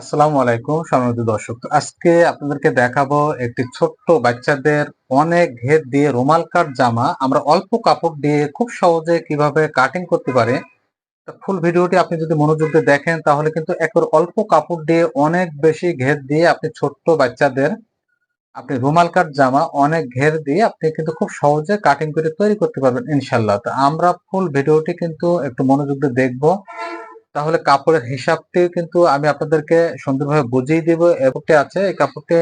আসসালামু আলাইকুম, সম্মানিত দর্শক। আজকে আপনাদেরকে দেখাবো একটি ছোট্ট বাচ্চাদের অনেক ঘের দিয়ে রুমাল কাট জামা। আমরা অল্প কাপড় দিয়ে খুব সহজে কীভাবে কাটিং করতে পারে ফুল ভিডিওটি আপনি যদি মনোযোগ দিয়ে দেখেন, তাহলে কিন্তু একবার অল্প কাপড় দিয়ে অনেক বেশি ঘের দিয়ে আপনি ছোট্ট বাচ্চাদের আপনি রুমাল কাট জামা অনেক ঘের দিয়ে আপনি কিন্তু খুব সহজে কাটিং করে তৈরি করতে পারবেন ইনশাল্লাহ তো আমরা ফুল ভিডিওটি কিন্তু একটু মনোযোগ দিয়ে দেখব। তাহলে কাপড়ের হিসাবটি কিন্তু আমি আপনাদেরকে সুন্দরভাবে বুঝিয়ে দেব। এবংটি আছে, এই কাপড়টি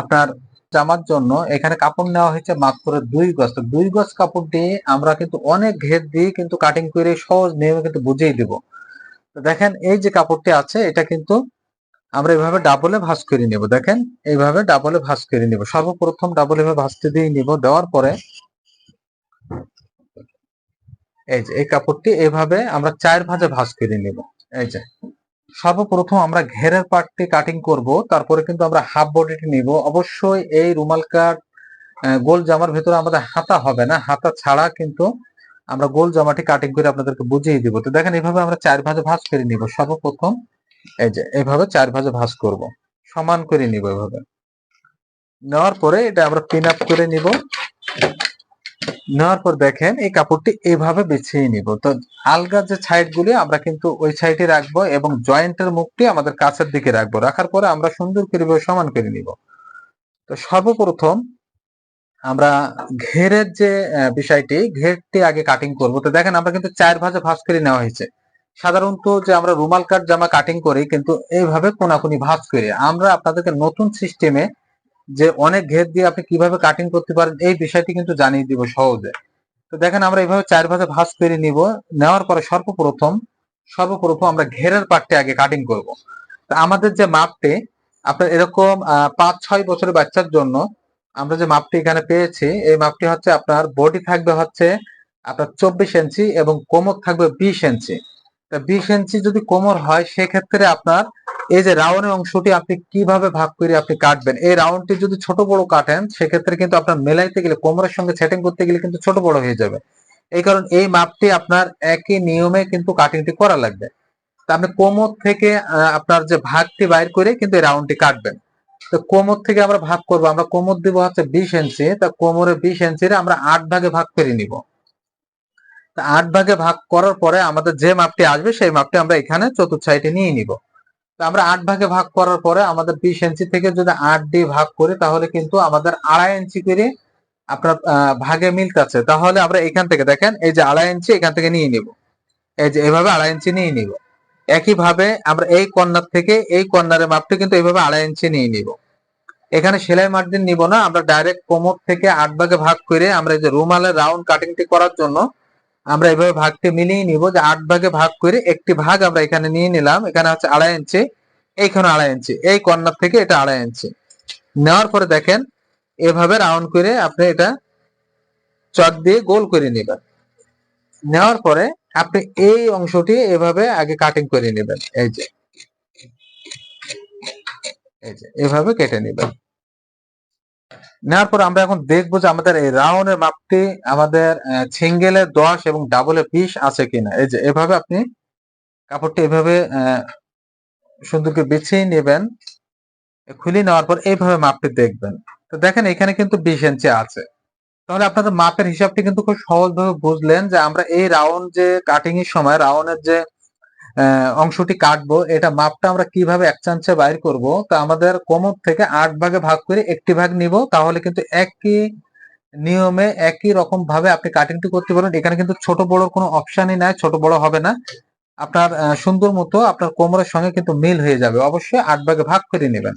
আপনার জামার জন্য। এখানে কাপড় নেওয়া হয়েছে মাত্র দুই গজ। তো দুই গজ কাপড় দিয়ে আমরা কিন্তু অনেক ঘের দিয়ে কিন্তু কাটিং করে সহজ নিয়মে কিন্তু বুঝিয়ে দিব। তো দেখেন, এই যে কাপড়টি আছে, এটা কিন্তু আমরা এইভাবে ডাবলে ভাঁজ করে নিব। দেখেন, এইভাবে ডাবলে ভাঁজ করে নিব। সর্বপ্রথম ডাবল এভাবে ভাঁজতে দিয়ে নিব। দেওয়ার পরে এই যে, এই কাপড়টি এভাবে আমরা চার ভাঁজে ভাঁজ করে নিব। এই যে, সর্বপ্রথম আমরা ঘেরের পার্টটি কাটিং করব, তারপরে কিন্তু আমরা হাফ বডিটি নিব। অবশ্যই এই রুমাল কাট গোল জামার ভেতরে আমাদের হাতা হবে না। হাতা ছাড়া কিন্তু আমরা গোল জামাটি কাটিং করে আপনাদেরকে বুঝিয়ে দিব। তো দেখেন এইভাবে আমরা চার ভাঁজে ভাঁজ করে নিব। সর্বপ্রথম এই যে, এভাবে চার ভাঁজে ভাঁজ করব। সমান করে নিব এভাবে। নেওয়ার পরে এটা আমরা পিন আপ করে নিব। নেওয়ার পর দেখেন এই কাপড়টি এইভাবে বিছিয়ে নিব। তো আলগা যে সাইড গুলি আমরা কিন্তু ওই সাইডে রাখব এবং জয়েন্টের মুখটি আমাদের কাছের দিকে রাখব। রাখার পরে আমরা সুন্দর করে সমান করে নিব। তো সর্বপ্রথম আমরা ঘেরের যে বিষয়টি, ঘেরটি আগে কাটিং করব। তো দেখেন আমরা কিন্তু চার ভাজে ভাঁজ করে নেওয়া হয়েছে। সাধারণত যে আমরা রুমাল কাট জামা কাটিং করি, কিন্তু এইভাবে কোনাকুনি ভাঁজ করি আমরা আপনাদেরকে নতুন সিস্টেমে যে অনেক ঘের দিয়ে আপনি কীভাবে কাটিং করতে পারেন, এই বিষয়টি কিন্তু জানিয়ে দিব সহজে। তো দেখেন, আমরা এইভাবে চার ভাজে ভাঁজ করে নিব। নেওয়ার পরে সর্বপ্রথম সর্বপ্রথম আমরা ঘেরের পাটটি আগে কাটিং করব। তা আমাদের যে মাপটি, আপনার এরকম পাঁচ, ছয় বছরের বাচ্চার জন্য আমরা যে মাপটি এখানে পেয়েছি, এই মাপটি হচ্ছে আপনার বডি থাকবে হচ্ছে আপনার চব্বিশ ইঞ্চি এবং কোমর থাকবে বিশ ইঞ্চি। তা বিশ ইঞ্চি যদি কোমর হয়, সেক্ষেত্রে আপনার এই যে রাউন্ডের অংশটি আপনি কীভাবে ভাগ করে আপনি কাটবেন? এই রাউন্ডটি যদি ছোট বড় কাটেন, সেক্ষেত্রে কিন্তু আপনার মেলাইতে গেলে, কোমরের সঙ্গে সেটিং করতে গেলে কিন্তু ছোট বড় হয়ে যাবে। এই কারণ এই মাপটি আপনার একই নিয়মে কিন্তু কাটিংটি করা লাগবে। তা আপনি কোমর থেকে আপনার যে ভাগটি বাইর করে কিন্তু এই রাউন্ডটি কাটবেন। তো কোমর থেকে আমরা ভাগ করব, আমরা কোমর দিব হচ্ছে বিশ ইঞ্চি, তা কোমরে বিশ ইঞ্চিরে আমরা আট ভাগে ভাগ করে নিব। আট ভাগে ভাগ করার পরে আমাদের যে মাপটি আসবে, সেই মাপটি আমরা এখানে চতুর্থ সাইডে নিয়ে নিব। আমরা আট ভাগে ভাগ করার পরে আমাদের বিশ ইঞ্চি থেকে যদি আট দিয়ে ভাগ করি, তাহলে কিন্তু আমাদের আড়াই ইঞ্চি করে আপনার ভাগে মিলতেছে। তাহলে আমরা এখান থেকে দেখেন, এই যে আড়াই ইঞ্চি এখান থেকে নিয়ে নিব। এই যে এভাবে আড়াই ইঞ্চি নিয়ে নিব। একইভাবে আমরা এই কর্নার থেকে এই কর্নারের মাপটি কিন্তু এইভাবে আড়াই ইঞ্চি নিয়ে নিব। এখানে সেলাই মার্জিন নিব না, আমরা ডাইরেক্ট কোমর থেকে আট ভাগে ভাগ করে আমরা এই যে রুমালের রাউন্ড কাটিংটি করার জন্য আমরা এভাবে ভাগটি মিলিয়ে নিব যে আট ভাগে ভাগ করে একটি ভাগ আমরা এখানে নিয়ে নিলাম। এখানে হচ্ছে আড়াই ইঞ্চি, এইখানে আড়াই ইঞ্চি, এই কর্নার থেকে এটা আড়াই ইঞ্চি। নেওয়ার পরে দেখেন, এভাবে রাউন্ড করে আপনি এটা চক দিয়ে গোল করে নেবেন। নেওয়ার পরে আপনি এই অংশটি এভাবে আগে কাটিং করে নেবেন। এই যে এই যে, এভাবে কেটে নেবেন। নেওয়ার পর আমরা এখন দেখব যে আমাদের এই রাউন্ডের মাপটি আমাদের সিঙ্গেলের দশ এবং ডাবলের বিশ আছে কিনা। এই যে, এভাবে আপনি কাপড়টি এভাবে সুন্দর করে বিছিয়ে নেবেন, খুলে নেওয়ার পর এইভাবে মাপটি দেখবেন। তো দেখেন, এখানে কিন্তু বিশ ইঞ্চি আছে। তাহলে আপনাদের মাপের হিসাবটি কিন্তু খুব সহজভাবে বুঝলেন যে আমরা এই রাউন্ড যে কাটিং এর সময়, রাউন্ডের যে অংশটি কাটবো। এটা মাপটা আমরা কীভাবে এক চান্সে বাইর করব? তা আমাদের কোমর থেকে আট ভাগে ভাগ করে একটি ভাগ নিব। তাহলে কিন্তু একই নিয়মে একই রকম ভাবে আপনি কাটিংটি করতে পারেন। এখানে কিন্তু ছোট বড় কোনো অপশনই নাই, ছোট বড় হবে না। আপনার সুন্দর মতো আপনার কোমরের সঙ্গে কিন্তু মিল হয়ে যাবে। অবশ্যই আট ভাগে ভাগ করে নেবেন।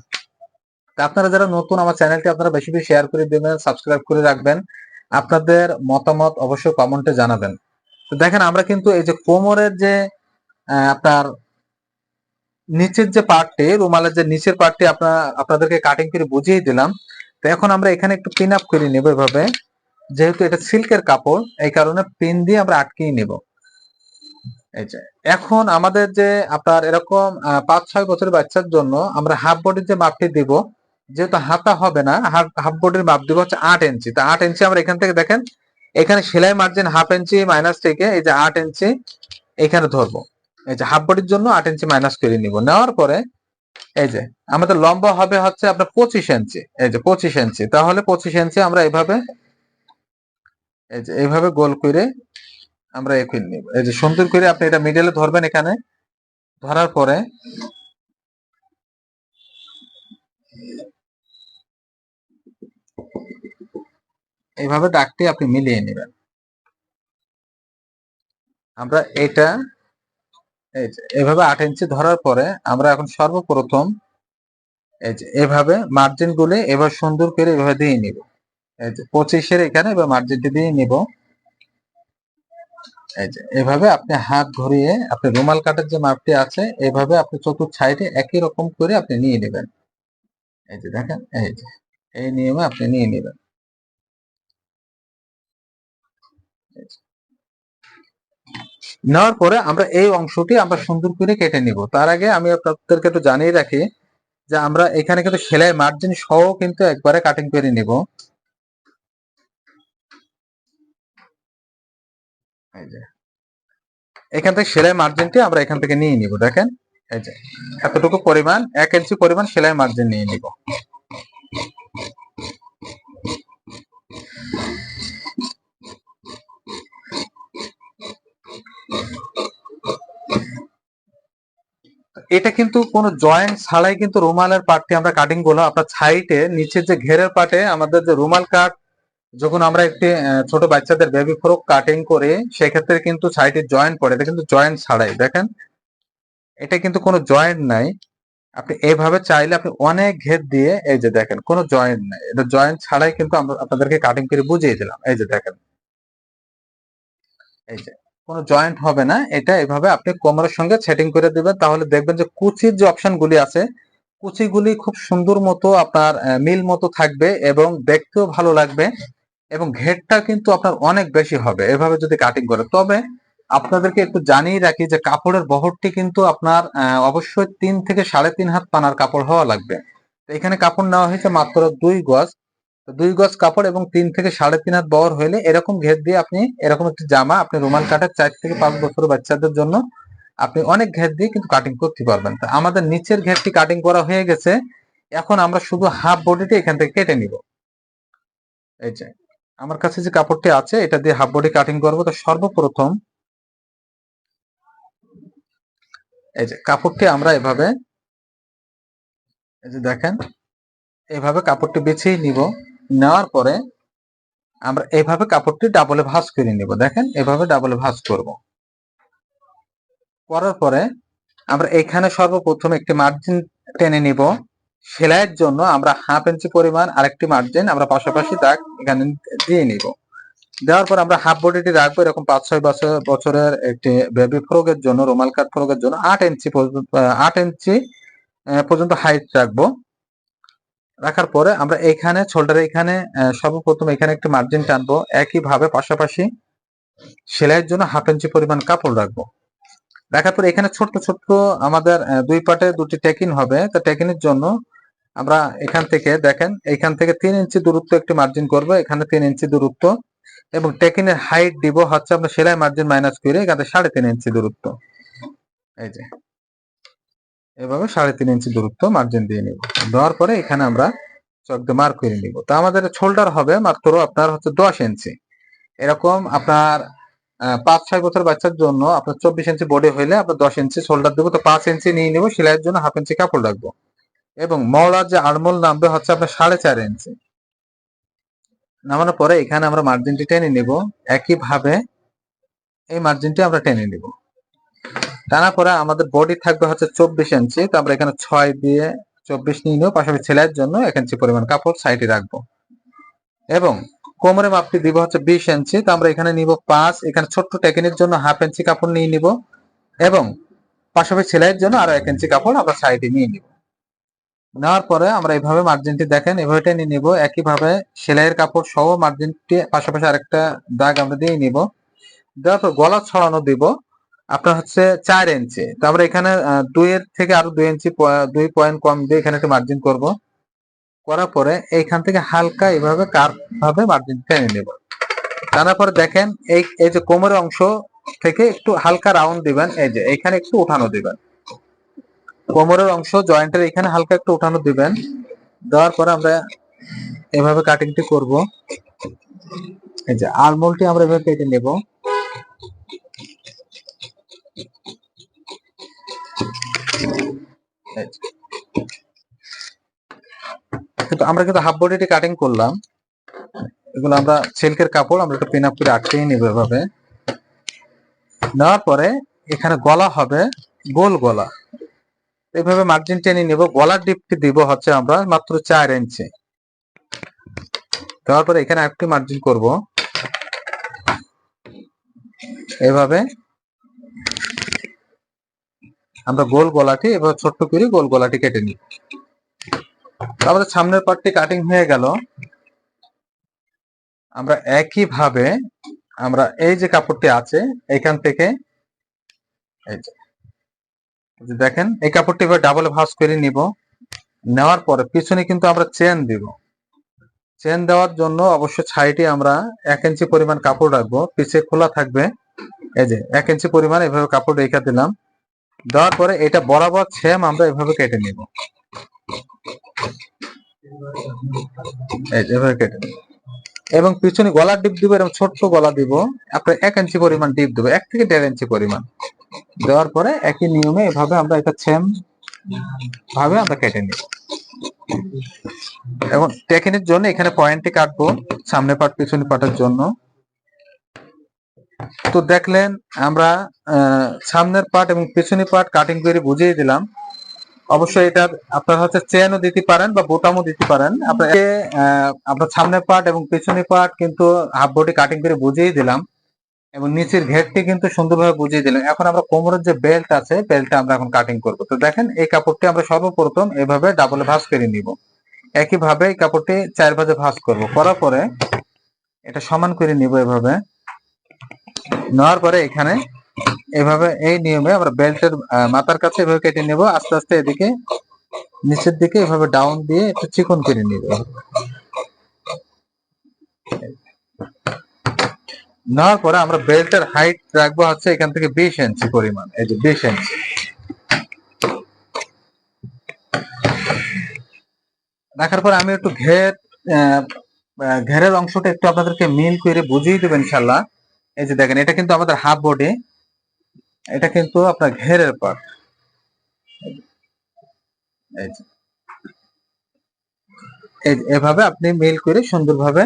আপনারা যারা নতুন, আমার চ্যানেলটি আপনারা বেশি বেশি শেয়ার করে দেবেন সাবস্ক্রাইব করে রাখবেন। আপনাদের মতামত অবশ্যই কমেন্টে জানাবেন। তো দেখেন, আমরা কিন্তু এই যে কোমরের যে আপনার নিচের যে পার্টটি রুমালের যে নিচের পার্টটি আপনার আপনাদেরকে কাটিং করে বুঝিয়ে দিলাম। তো এখন আমরা এখানে একটু পিন আপ করে নেব এভাবে। যেহেতু এটা সিল্কের কাপড়, এই কারণে পিন দিয়ে আমরা আটকিয়ে নেব। এই যে, এখন আমাদের যে আপনার এরকম পাঁচ, ছয় বছরের বাচ্চার জন্য আমরা হাফ বডির যে মাপটি দিব, যেহেতু হাতা হবে না হাফ বডির মাপ দিব হচ্ছে আট ইঞ্চি। তো আট ইঞ্চি আমরা এখান থেকে দেখেন, এখানে সেলাই মার্জিন হাফ ইঞ্চি মাইনাস থেকে এই যে আট ইঞ্চি এখানে ধরবো। এই যে হাফ বডির জন্য আট ইঞ্চি মাইনাস করে নিব। নেওয়ার পরে এই যে আমাদের লম্বা হবে হচ্ছে আপনার পঁচিশ ইঞ্চি। এই যে পঁচিশ ইঞ্চি। তাহলে পঁচিশ ইঞ্চি আমরা এইভাবে এই যে এইভাবে গোল করে আমরা এ করে নিব। এই যে সুন্দর করে আপনি এটা মিডলে ধরবেন এখানে। ধরার পরে এইভাবে ডাকটি আপনি মিলিয়ে নেবেন। আমরা এটা এভাবে আট ইঞ্চি ধরার পরে আমরা এখন সর্বপ্রথম এভাবে মার্জিন গুলি এবার সুন্দর করে এভাবে দিয়ে নিব। পঁচিশের এখানে এবার মার্জিনটি দিয়ে নিব। এভাবে আপনি হাত ঘুরিয়ে আপনি রুমাল কাটার যে মাপটি আছে, এভাবে আপনি চতুর্থ সাইডে একই রকম করে আপনি নিয়ে নেবেন। এই যে, দেখেন, এই যে, এই নিয়মে আপনি নিয়ে নেবেন। নেওয়ার পরে আমরা এই অংশটি আমরা সুন্দর করে কেটে নিব। তার আগে আমি আপনাদেরকে একটু জানিয়ে রাখি যে আমরা এখানে কিন্তু সেলাই মার্জিন সহ কিন্তু একবারে কাটিং করে নিব। এখান থেকে সেলাই মার্জিনটি আমরা এখান থেকে নিয়ে নিব, দেখেন। এই যে, এতটুকু পরিমাণ, এক ইঞ্চি পরিমাণ সেলাই মার্জিন নিয়ে নিব। এটা কিন্তু কোনো জয়েন্ট ছাড়াই কিন্তু রুমালের পার্টটি আমরা কাটিংগুলো আপনার সাইডে নিচের যে ঘেরের পার্টে আমাদের যে রুমাল কাট যখন আমরা একটি ছোট বাচ্চাদের বেবি ফ্রক কাটিং করে, সেক্ষেত্রে কিন্তু সাইডে জয়েন্ট পড়ে। এটা কিন্তু জয়েন্ট ছাড়াই, দেখেন? এটা কিন্তু কোনো জয়েন্ট নাই। আপনি এভাবে চাইলে আপনি অনেক ঘের দিয়ে, এই যে দেখেন, কোনো জয়েন্ট নাই। এটা জয়েন্ট ছাড়াই কিন্তু আমরা আপনাদেরকে কাটিং করে বুঝিয়ে দিলাম। এই যে দেখেন। এই যে কোনো জয়েন্ট হবে না, এটা এভাবে আপনি কোমরের সঙ্গে সেটিং করে দিবেন, তাহলে দেখবেন যে কুচির যে অপশন গুলি আছে, কুচিগুলি খুব সুন্দর মতো আপনার মিল মতো থাকবে এবং দেখতেও ভালো লাগবে এবং ঘেরটা কিন্তু আপনার অনেক বেশি হবে, এভাবে যদি কাটিং করে। তবে আপনাদেরকে একটু জানিয়ে রাখি যে কাপড়ের বহরটি কিন্তু আপনার অবশ্যই তিন থেকে সাড়ে তিন হাত পানার কাপড় হওয়া লাগবে। এখানে কাপড় নেওয়া হয়েছে মাত্র দুই গজ। দুই গজ কাপড় এবং তিন থেকে সাড়ে তিন হাত বহর হইলে এরকম ঘের দিয়ে আপনি এরকম একটি জামা আপনি রুমাল কাটার চার থেকে পাঁচ বছর বাচ্চাদের জন্য আপনি অনেক ঘের দিয়ে কিন্তু কাটিং করতে পারবেন। তা আমাদের নিচের ঘেরটি কাটিং করা হয়ে গেছে। এখন আমরা শুধু হাফ বডিটি এখান থেকে কেটে নিব। এই যে, আমার কাছে যে কাপড়টি আছে, এটা দিয়ে হাফ বডি কাটিং করব। তো সর্বপ্রথম এই যে কাপড়টি আমরা এভাবে, এই যে দেখেন, এভাবে কাপড়টি বেছেই নিব। নেওয়ার পরে আমরা এভাবে কাপড়টি ডাবলে ভাঁজ করে নিব। দেখেন, এভাবে ডাবলে ভাঁজ করব। করার পরে আমরা এখানে সর্বপ্রথম একটি মার্জিন টেনে নিব। সেলাইয়ের জন্য আমরা হাফ ইঞ্চি পরিমাণ আরেকটি মার্জিন আমরা পাশাপাশি দাগ এখানে দিয়ে নিব। দেওয়ার পর আমরা হাফ বডিটি রাখব, এরকম পাঁচ, ছয় বছর, বছরের একটি বেবি ফ্রকের জন্য রুমাল কাট ফ্রকের জন্য আট ইঞ্চি আট ইঞ্চি পর্যন্ত হাইট রাখব। রাখার পরে আমরা এখানে শোল্ডারে এখানে সর্বপ্রথম এখানে একটি মার্জিন টানবো। একইভাবে পাশাপাশি সেলাইয়ের জন্য হাফ ইঞ্চি পরিমাণ কাপড় রাখব। রাখার পরে এখানে ছোট্ট ছোট্ট আমাদের দুই পাটে দুটি টেকিন হবে। তো টেকিনের জন্য আমরা এখান থেকে, দেখেন, এখান থেকে তিন ইঞ্চি দূরত্ব একটি মার্জিন করব। এখানে তিন ইঞ্চি দূরত্ব এবং টেকিনের হাইট দিব হচ্ছে আমরা সেলাই মার্জিন মাইনাস করে এখানে সাড়ে তিন ইঞ্চি দূরত্ব। এই যে। এভাবে সাড়ে তিন ইঞ্চি দূরত্ব মার্জিন দিয়ে নিব। দেওয়ার পরে এখানে আমরা চক দিয়ে মার্ক করে নিব। তো আমাদের শোল্ডার হবে মাত্র আপনার হচ্ছে দশ ইঞ্চি। এরকম আপনার পাঁচ, ছয় বছর বাচ্চার জন্য আপনার চব্বিশ ইঞ্চি বডি হইলে আপনার দশ ইঞ্চি শোল্ডার দেবো। তো পাঁচ ইঞ্চি নিয়ে নিবো, সেলাইয়ের জন্য হাফ ইঞ্চি কাপড় রাখব। এবং মৌলার যে আড়মোল নামবে হচ্ছে আপনার সাড়ে চার ইঞ্চি। নামানোর পরে এখানে আমরা মার্জিনটি টেনে নিব। একইভাবে এই মার্জিনটি আমরা টেনে নিব। টানা পরে আমাদের বডি থাকবে হচ্ছে চব্বিশ ইঞ্চি তো আমরা এখানে ছয় দিয়ে চব্বিশ নিয়ে নেব, পাশাপাশি ছেলের জন্য এক ইঞ্চি পরিমাণ কাপড় সাইডে রাখব। এবং কোমরে মাপটি দিব হচ্ছে বিশ ইঞ্চি তো আমরা এখানে নিব পাঁচ, এখানে ছোট্ট টেকিনের জন্য হাফ ইঞ্চি কাপড় নিয়ে নিব, এবং পাশাপাশি সেলাইয়ের জন্য আরও এক ইঞ্চি কাপড় আমরা সাইডে নিয়ে নিব। নেওয়ার পরে আমরা এইভাবে মার্জিনটি দেখেন, এভাবে টেনে নিব, একইভাবে সেলাইয়ের কাপড় সহ মার্জিনটি পাশাপাশি আরেকটা দাগ আমরা দিয়ে নিব। দেওয়ার পর গলা ছড়ানো দিব আপনার হচ্ছে চার ইঞ্চি তো আমরা এখানে দুই এর থেকে আরও দুই ইঞ্চি দুই পয়েন্ট কম দিয়ে এখানে একটু মার্জিন করব। করার পরে এইখান থেকে হালকা এইভাবে কার ভাবে মার্জিন টেনে নেব। টানার পরে দেখেন, এই এই যে কোমরের অংশ থেকে একটু হালকা রাউন্ড দিবেন, এই যে এখানে একটু উঠানো দিবেন। কোমরের অংশ জয়েন্টের এখানে হালকা একটু উঠানো দিবেন। দেওয়ার পরে আমরা এভাবে কাটিংটি করব। এই যে আলমোলটি আমরা এভাবে কেটে নেব। কিন্তু আমরা কিন্তু হাফ বডিটি কাটিং করলাম। এগুলো আমরা সিল্কের কাপড়, আমরা একটু পিন আপ করে আটকেই নেব এভাবে। নেওয়ার পরে এখানে গলা হবে গোল গলা। এইভাবে মার্জিন টেনে নিব। গলার ডিপটি দিব হচ্ছে আমরা মাত্র চার ইঞ্চি দেওয়ার পরে এখানে একটি মার্জিন করব। এভাবে আমরা গোল গলাটি এভাবে ছোট্ট করে গোল গলাটি কেটে নিই। আমাদের সামনের পার্টটি কাটিং হয়ে গেল। আমরা একই ভাবে আমরা এই যে কাপড়টি আছে, এখান থেকে দেখেন, এই কাপড়টি এবার ডাবল ভাঁজ করে নিব। নেওয়ার পরে পিছনে কিন্তু আমরা চেন দিব। চেন দেওয়ার জন্য অবশ্য ছাইটি আমরা এক ইঞ্চি পরিমাণ কাপড় রাখব। পিছে খোলা থাকবে। এই যে, এক ইঞ্চি পরিমাণ এভাবে কাপড় রেখে দিলাম। দেওয়ার পরে এটা বরাবর সেম আমরা এভাবে কেটে নিব। কেটে এবং পিছনে গলার ডিপ দিব, এরকম ছোট্ট গলা দিব। আপনার এক ইঞ্চি পরিমাণ ডিপ দেবো, এক থেকে দেড় ইঞ্চি পরিমাণ। দেওয়ার পরে একই নিয়মে এভাবে আমরা এটা সেম ভাবে আমরা কেটে নিব। এবং টেকিনের জন্য এখানে পয়েন্টে কাটবো সামনে পাট পিছনে পাটের জন্য। তো দেখলেন আমরা সামনের পার্ট এবং পিছনের পার্ট কাটিং করে বুঝিয়ে দিলাম। অবশ্যই এটা আপনার হচ্ছে চেনও দিতে পারেন বা বোতামও দিতে পারেন। আহ, আপনার সামনের পার্ট এবং পিছনের পার্ট কিন্তু হাফ বডি কাটিং করে বুঝিয়ে দিলাম এবং নিচের ঘেরটি কিন্তু সুন্দরভাবে বুঝিয়ে দিলাম। এখন আমরা কোমরের যে বেল্ট আছে বেল্টটা আমরা এখন কাটিং করব। তো দেখেন এই কাপড়টি আমরা সর্বপ্রথম এভাবে ডাবল ভাঁজ করে নিব। একইভাবে এই কাপড়টি চার ভাজে ভাঁজ করব। করার পরে এটা সমান করে নিব এভাবে। নেওয়ার পরে এখানে এভাবে এই নিয়মে আমরা বেল্টের মাথার কাছে এভাবে কেটে নেব, আস্তে আস্তে এদিকে, নিচের দিকে এভাবে ডাউন দিয়ে একটু চিকন করে নিব। নেওয়ার পরে আমরা বেল্টের হাইট রাখব হচ্ছে এখান থেকে বিশ ইঞ্চি পরিমাণ, এই যে বিশ ইঞ্চি। রাখার পর আমি একটু ঘের ঘেরের অংশটা একটু আপনাদেরকে মিল করে বুঝিয়ে দেবেন ইনশাল্লাহ এই যে দেখেন, এটা কিন্তু আমাদের হাফ বডি এটা কিন্তু আপনার ঘেরের পার্ট। এভাবে আপনি মিল করে সুন্দরভাবে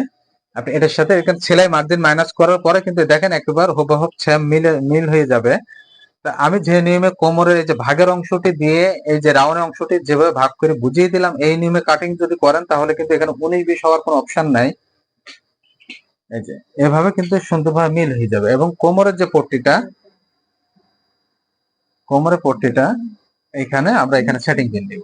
আপনি এটার সাথে এখানে সেলাই মার্জিন মাইনাস করার পরে কিন্তু দেখেন একেবারে হুবহুব সেম মিল মিল হয়ে যাবে। তা আমি যে নিয়মে কোমরের এই যে ভাগের অংশটি দিয়ে এই যে রাউন্ড অংশটি যেভাবে ভাগ করে বুঝিয়ে দিলাম, এই নিয়মে কাটিং যদি করেন তাহলে কিন্তু এখানে উনিশ বিশ হওয়ার কোনো অপশন নাই। এই যে, এভাবে কিন্তু সুন্দরভাবে মিল হয়ে যাবে। এবং কোমরের যে পট্টিটা, কোমরের পট্টিটা, এখানে আমরা এখানে সেটিং পিন দিব।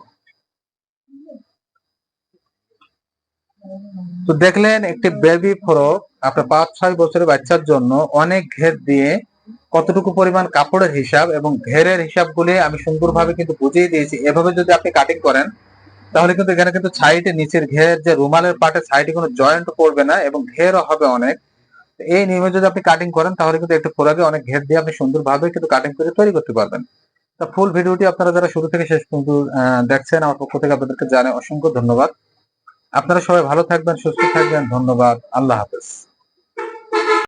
তো দেখলেন, একটি বেবি ফ্রক আপনার পাঁচ, ছয় বছরের বাচ্চার জন্য অনেক ঘের দিয়ে কতটুকু পরিমাণ কাপড়ের হিসাব এবং ঘেরের হিসাবগুলি আমি সুন্দরভাবে কিন্তু বুঝিয়ে দিয়েছি। এভাবে যদি আপনি কাটিং করেন তাহলে কিন্তু এখানে কিন্তু সাইডে নিচের ঘের, যে রুমালের পাটে সাইডে কোনো জয়েন্ট পড়বে না এবং ঘেরও হবে অনেক। এই নিয়মে যদি আপনি কাটিং করেন, তাহলে কিন্তু একটু ফোরাকে অনেক ঘের দিয়ে আপনি সুন্দরভাবে কিন্তু কাটিং করে তৈরি করতে পারবেন। তা ফুল ভিডিওটি আপনারা যারা শুরু থেকে শেষ পর্যন্ত দেখছেন, আমার পক্ষ থেকে আপনাদেরকে জানে অসংখ্য ধন্যবাদ। আপনারা সবাই ভালো থাকবেন, সুস্থ থাকবেন, ধন্যবাদ। আল্লাহ হাফেজ।